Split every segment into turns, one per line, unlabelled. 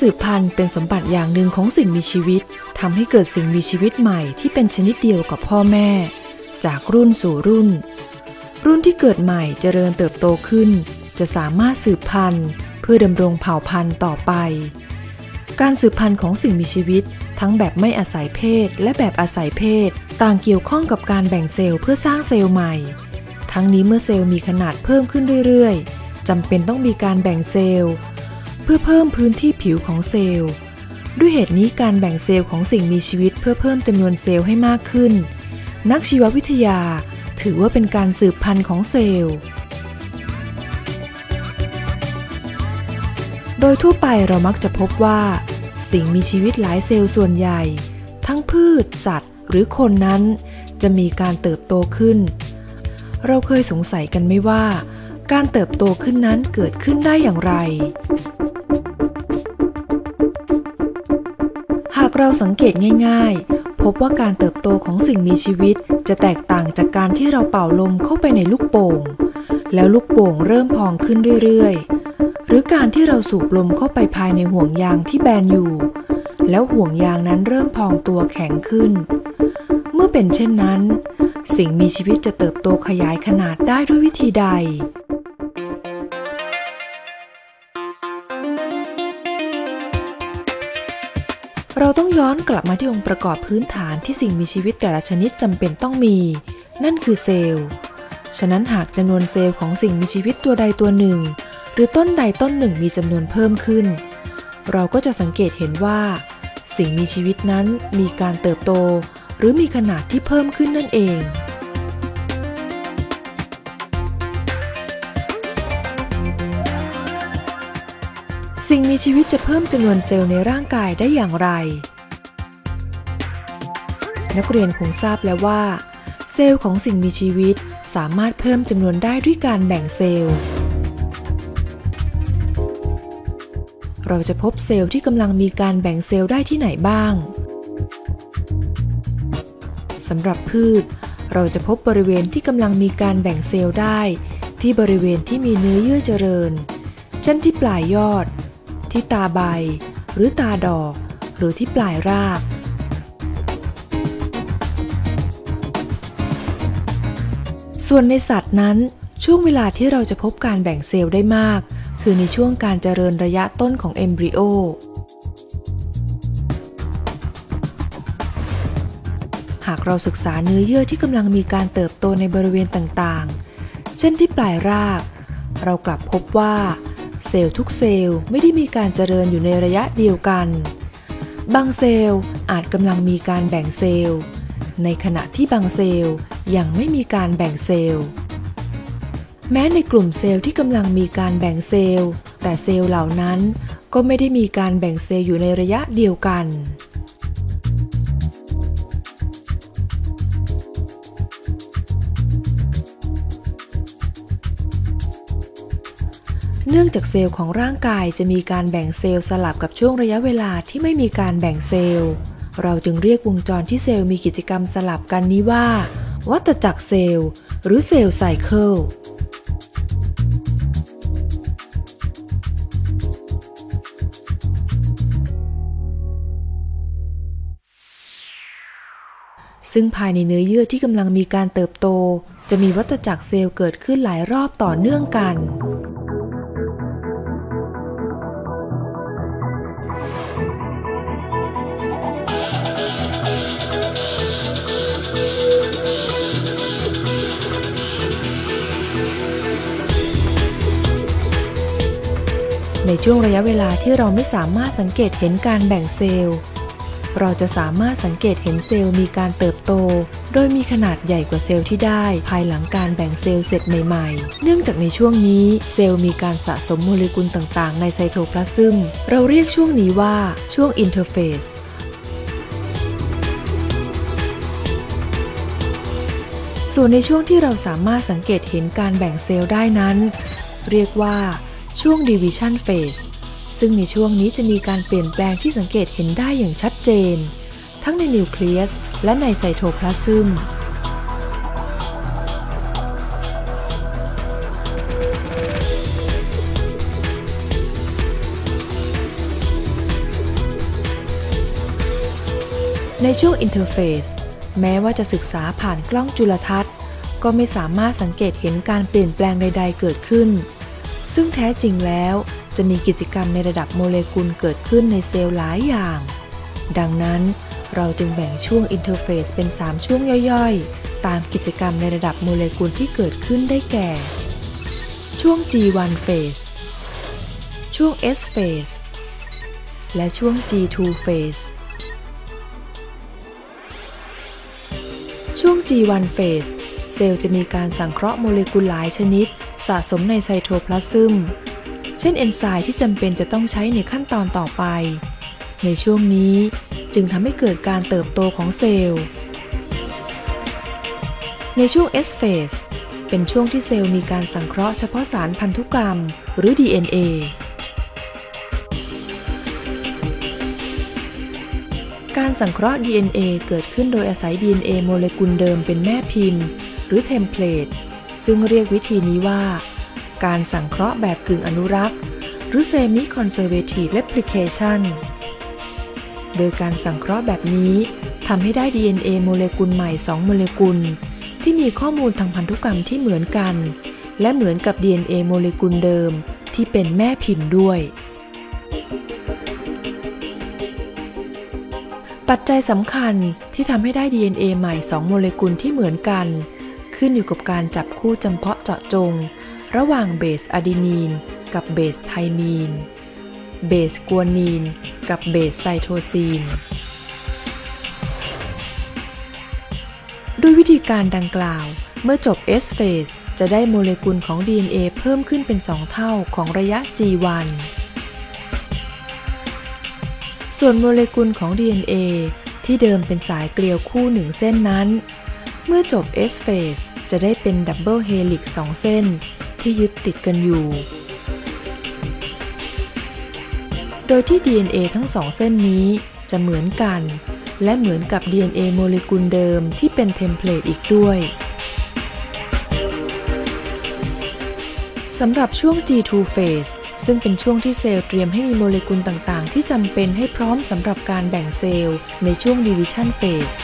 สืบพันธุ์เป็นสมบัติอย่างหนึ่งของสิ่งมีชีวิตทำให้เกิดสิ่งมีชีวิตใหม่ที่เป็นชนิดเดียวกับพ่อแม่ จากรุ่นสู่รุ่น รุ่นที่เกิดใหม่เจริญเติบโตขึ้น จะสามารถสืบพันธุ์ เพื่อดำรงเผ่าพันธุ์ต่อไป การสืบพันธุ์ของสิ่งมีชีวิต ทั้งแบบไม่อาศัยเพศ และแบบอาศัยเพศ ต่างเกี่ยวข้องกับการแบ่งเซลล์เพื่อสร้างเซลล์ใหม่ ทั้งนี้เมื่อเซลล์มีขนาดเพิ่มขึ้นเรื่อยๆจำเป็นต้องมีการแบ่งเซลล์ พื่อเพิ่มพื้นที่ผิวของเซลล์ ด้วยเหตุนี้การแบ่งเซลล์ของสิ่งมีชีวิตเพื่อเพิ่มจำนวนเซลล์ให้มากขึ้น นักชีววิทยาถือว่าเป็นการสืบพันธุ์ของเซลล์ โดยทั่วไปเรามักจะพบว่า สิ่งมีชีวิตหลายเซลล์ส่วนใหญ่ ทั้งพืช สัตว์ หรือคนนั้นจะมีการเติบโตขึ้น เราเคยสงสัยกันไหมว่า การเติบโตขึ้นนั้นเกิดขึ้นได้อย่างไร เราสังเกตง่ายๆ พบว่าการเติบโตของสิ่งมีชีวิตจะแตกต่างจากการที่เราเป่าลมเข้าไปในลูกโป่ง แล้วลูกโป่งเริ่มพองขึ้นเรื่อยๆ หรือการที่เราสูบลมเข้าไปภายในห่วงยางที่แบนอยู่ แล้วห่วงยางนั้นเริ่มพองตัวแข็งขึ้น เมื่อเป็นเช่นนั้น สิ่งมีชีวิตจะเติบโตขยายขนาดได้ด้วยวิธีใด เราต้องย้อนกลับมาที่องค์ประกอบพื้นฐานที่สิ่งมีชีวิตแต่ละชนิดจำเป็นต้องมี นั่นคือเซลล์ ฉะนั้นหากจำนวนเซลล์ของสิ่งมีชีวิตตัวใดตัวหนึ่ง หรือต้นใดต้นหนึ่งมีจำนวนเพิ่มขึ้น เราก็จะสังเกตเห็นว่า สิ่งมีชีวิตนั้นมีการเติบโต หรือมีขนาดที่เพิ่มขึ้นนั่นเอง สิ่งมีชีวิตจะเพิ่มจำนวนเซลล์ในร่างกายได้อย่างไร นักเรียนคงทราบแล้วว่า เซลล์ของสิ่งมีชีวิตสามารถเพิ่มจำนวนได้ด้วยการแบ่งเซลล์ เราจะพบเซลล์ที่กำลังมีการแบ่งเซลล์ได้ที่ไหนบ้างสำหรับพืช เราจะพบบริเวณที่กำลังมีการแบ่งเซลล์ได้ ที่บริเวณที่มีเนื้อเยื่อเจริญ เช่นที่ปลายยอด ที่ตาใบ หรือตาดอก หรือที่ปลายรากส่วนในสัตว์นั้น ช่วงเวลาที่เราจะพบการแบ่งเซลล์ได้มาก คือในช่วงการเจริญระยะต้นของเอมบริโอ หากเราศึกษาเนื้อเยื่อที่กำลังมีการเติบโตในบริเวณต่างๆ เช่นที่ปลายราก เรากลับพบว่า เซลล์ทุกเซลล์ไม่ได้มีการเจริญอยู่ในระยะเดียวกัน บางเซลล์อาจกำลังมีการแบ่งเซลล์ ในขณะที่บางเซลล์ยังไม่มีการแบ่งเซลล์ แม้ในกลุ่มเซลล์ที่กำลังมีการแบ่งเซลล์ แต่เซลล์เหล่านั้นก็ไม่ได้มีการแบ่งเซลล์อยู่ในระยะเดียวกัน เนื่องจากเซลล์ของร่างกายจะมีการแบ่งเซลล์สลับกับช่วงระยะเวลาที่ไม่มีการแบ่งเซลล์ เราจึงเรียกวงจรที่เซลล์มีกิจกรรมสลับกันนี้ว่า วัฏจักรเซลล์ หรือเซลล์ไซเคิลซึ่งภายในเนื้อเยื่อที่กำลังมีการเติบโต จะมีวัฏจักรเซลล์เกิดขึ้นหลายรอบต่อเนื่องกัน ในช่วงระยะเวลาที่เราไม่สามารถสังเกตเห็นการแบ่งเซลล์ เราจะสามารถสังเกตเห็นเซลล์มีการเติบโต โดยมีขนาดใหญ่กว่าเซลล์ที่ได้ภายหลังการแบ่งเซลล์เสร็จใหม่ๆ เนื่องจากในช่วงนี้เซลล์มีการสะสมโมเลกุลต่างๆ ในไซโทพลาซึม เราเรียกช่วงนี้ว่าช่วงอินเทอร์เฟสส่วนในช่วงที่เราสามารถสังเกตเห็นการแบ่งเซลล์ได้นั้น เรียกว่า ช่วง Division Phase ซึ่งในช่วงนี้จะมีการเปลี่ยนแปลงที่สังเกตเห็นได้อย่างชัดเจน ทั้งในนิวเคลียสและในไซโทพลาซึมในช่วงอินเทอร์เฟซแม้ว่าจะศึกษาผ่านกล้องจุลทรรศน์ ก็ไม่สามารถสังเกตเห็นการเปลี่ยนแปลงใด ๆ เกิดขึ้น ซึ่งแท้จริงแล้วจะมีกิจกรรมในระดับโมเลกุลเกิดขึ้นในเซลล์หลายอย่าง ดังนั้นเราจึงแบ่งช่วงอินเทอร์เฟซเป็น 3 ช่วงย่อยๆ ตามกิจกรรมในระดับโมเลกุลที่เกิดขึ้นได้แก่ ช่วง G1 phase ช่วง S phase และช่วง G2 phase ช่วง G1 phase เซลล์จะมีการสังเคราะห์โมเลกุลหลายชนิด สะสมในไซโทพลาซึม เช่นเอนไซม์ที่จำเป็นจะต้องใช้ในขั้นตอนต่อไป ในช่วงนี้จึงทำให้เกิดการเติบโตของเซลล์ ในช่วง S phase เป็นช่วงที่เซลล์มีการสังเคราะห์เฉพาะสารพันธุกรรม หรือ DNA การสังเคราะห์ DNA เกิดขึ้นโดยอาศัย DNA โมเลกุลเดิมเป็นแม่พิมพ์ หรือเทมเพลต ซึ่งเรียกวิธีนี้ว่า การสังเคราะห์แบบกึ่งอนุรักษ์ หรือ Semi Conservative Replication โดยการสังเคราะห์แบบนี้ทำให้ได้ DNA โมเลกุลใหม่ 2 โมเลกุล ที่มีข้อมูลทางพันธุกรรมที่เหมือนกัน และเหมือนกับ DNA โมเลกุลเดิมที่เป็นแม่พิมพ์ด้วย ปัจจัยสำคัญที่ทำให้ได้ DNA ใหม่ 2 โมเลกุลที่เหมือนกัน ขึ้นอยู่กับการจับคู่จำเพาะเจาะจง ระหว่างเบสอะดีนีน กับเบสไทมีน เบสกัวนีน กับเบสไซโทซีน ด้วยวิธีการดังกล่าว เมื่อจบ S phase จะได้โมเลกุลของ DNA เพิ่มขึ้นเป็น 2 เท่าของระยะ G1 ส่วนโมเลกุลของ DNA ที่เดิมเป็นสายเกลียวคู่หนึ่งเส้นนั้น เมื่อจบ S phase จะได้เป็นดับเบิลเฮลิก2เส้นที่ยึดติดกันอยู่ โดยที่ DNA ทั้งสองเส้นนี้จะเหมือนกัน และเหมือนกับ DNA โมเลกุลเดิมที่เป็นเทมเพลตอีกด้วยสำหรับช่วง G2 phase ซึ่งเป็นช่วงที่เซลล์เตรียมให้มีโมเลกุลต่าง ๆ ที่จำเป็นให้พร้อมสำหรับการแบ่งเซลล์ในช่วง Division phase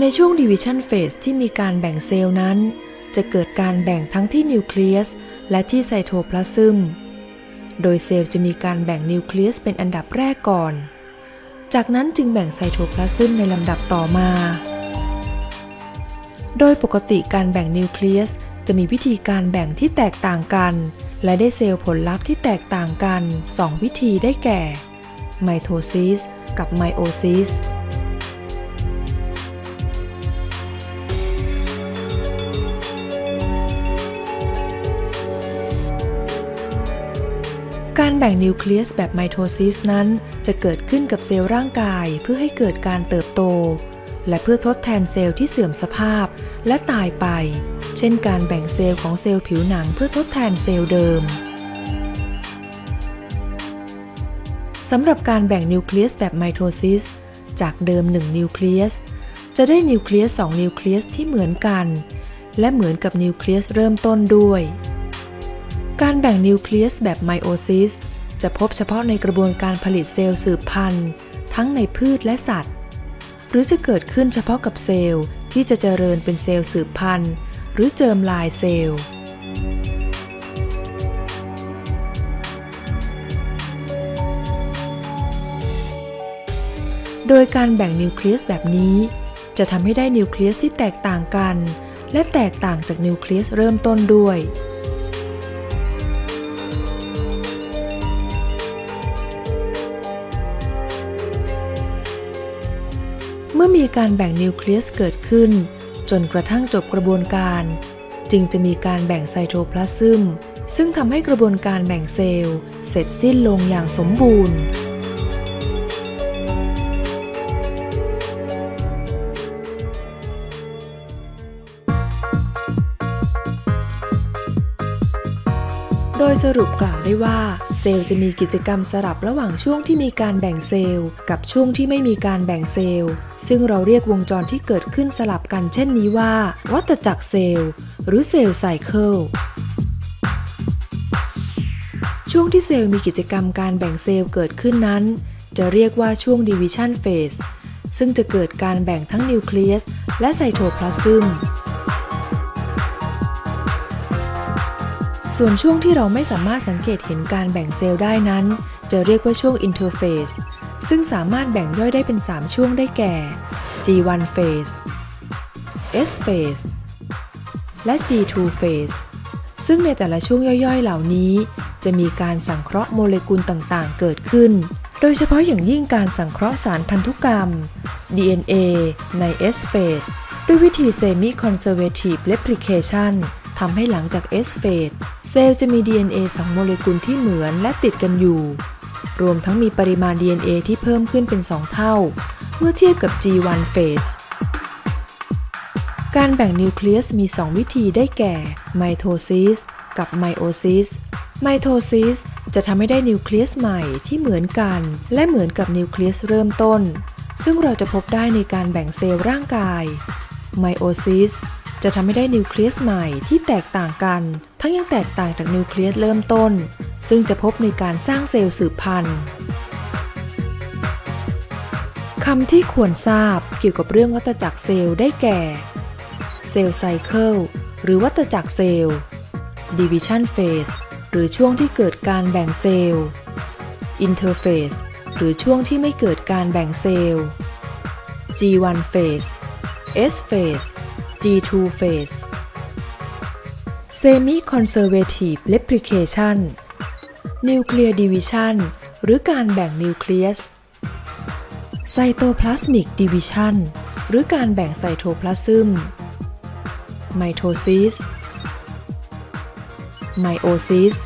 ในช่วง Division phase ที่มีการแบ่งเซลล์นั้น จะเกิดการแบ่งทั้งที่นิวเคลียสและที่ไซโทพลาซึม โดยเซลล์จะมีการแบ่งนิวเคลียสเป็นอันดับแรกก่อน จากนั้นจึงแบ่งไซโทพลาซึมในลำดับต่อมา โดยปกติการแบ่งนิวเคลียสจะมีวิธีการแบ่งที่แตกต่างกัน และได้เซลล์ผลลัพธ์ที่แตกต่างกัน 2 วิธีได้แก่ไมโทซิสกับไมโอซิส การแบ่งนิวเคลียสแบบไมโทซิสนั้น จะเกิดขึ้นกับเซลล์ร่างกายเพื่อให้เกิดการเติบโต และเพื่อทดแทนเซลล์ที่เสื่อมสภาพและตายไป เช่นการแบ่งเซลล์ของเซลล์ผิวหนังเพื่อทดแทนเซลล์เดิมสำหรับการแบ่งนิวเคลียสแบบไมโทซิสจากเดิม 1 นิวเคลียสจะได้นิวเคลียส 2 นิวเคลียสที่เหมือนกัน และเหมือนกับนิวเคลียสเริ่มต้นด้วย การแบ่งนิวเคลียสแบบไมโอซิสจะพบเฉพาะในกระบวนการผลิตเซลล์สืบพันธุ์ ทั้งในพืชและสัตว์ หรือจะเกิดขึ้นเฉพาะกับเซลล์ที่จะเจริญเป็นเซลล์สืบพันธุ์ หรือเจิมลายเซลล์โดยการแบ่งนิวเคลียสแบบนี้ จะทำให้ได้นิวเคลียสที่แตกต่างกัน และแตกต่างจากนิวเคลียสเริ่มต้นด้วย มื่อมีการแบ่งนิวเคลียสเกิดขึ้น จนกระทั่งจบกระบวนการ จึงจะมีการแบ่งไซโทพลาซึมซึ่งทำให้กระบวนการแบ่งเซลล์ เสร็จสิ้นลงอย่างสมบูรณ์ โดยสรุปกล่าวได้ว่า เซลล์จะมีกิจกรรมสลับระหว่างช่วงที่มีการแบ่งเซลล์ กับช่วงที่ไม่มีการแบ่งเซลล์ ซึ่งเราเรียกวงจรที่เกิดขึ้นสลับกันเช่นนี้ว่า วัฏจักรเซลล์ หรือเซลล์ไซเคิลช่วงที่เซลล์มีกิจกรรมการแบ่งเซลล์เกิดขึ้นนั้น จะเรียกว่าช่วง division phase ซึ่งจะเกิดการแบ่งทั้งนิวเคลียสและไซโทพลาซึม ส่วนช่วงที่เราไม่สามารถสังเกตเห็นการแบ่งเซลล์ได้นั้น จะเรียกว่าช่วงอินเทอร์เฟสซึ่งสามารถแบ่งย่อยได้เป็น 3 ช่วงได้แก่ G1 phase S phase และ G2 phase ซึ่งในแต่ละช่วงย่อยๆ เหล่านี้ จะมีการสังเคราะห์โมเลกุลต่างๆ เกิดขึ้น โดยเฉพาะอย่างยิ่งการสังเคราะห์สารพันธุกรรม DNA ใน S phase ด้วยวิธี semi-conservative replication ทำให้หลังจาก S phase เซลล์จะมี DNA 2 โมเลกุลที่เหมือนและติดกันอยู่ รวมทั้งมีปริมาณ DNA ที่เพิ่มขึ้นเป็น 2 เท่า เมื่อเทียบกับ G1 phase การแบ่งนิวเคลียสมี 2 วิธีได้แก่ไมโทซิสกับไมโอซิสไมโทซิสจะทำให้ได้นิวเคลียสใหม่ที่เหมือนกัน และเหมือนกับนิวเคลียสเริ่มต้น ซึ่งเราจะพบได้ในการแบ่งเซลล์ร่างกายไมโอซิส จะทำให้ได้นิวเคลียสใหม่ที่แตกต่างกัน ทั้งยังแตกต่างจากนิวเคลียสเริ่มต้น ซึ่งจะพบในการสร้างเซลล์สืบพันธุ์คำที่ควรทราบเกี่ยวกับเรื่องวัฏจักรเซลล์ได้แก่ เซลล์ไซเคิลหรือวัฏจักรเซลล์ division phase หรือช่วงที่เกิดการแบ่งเซลล์ interphase หรือช่วงที่ไม่เกิดการแบ่งเซลล์ G1 phase S phase G2 phase semi conservative replication nuclear division หรือการแบ่งนิวเคลียส cytoplasmic division หรือการแบ่งไซโทพลาซึม mitosis, meiosis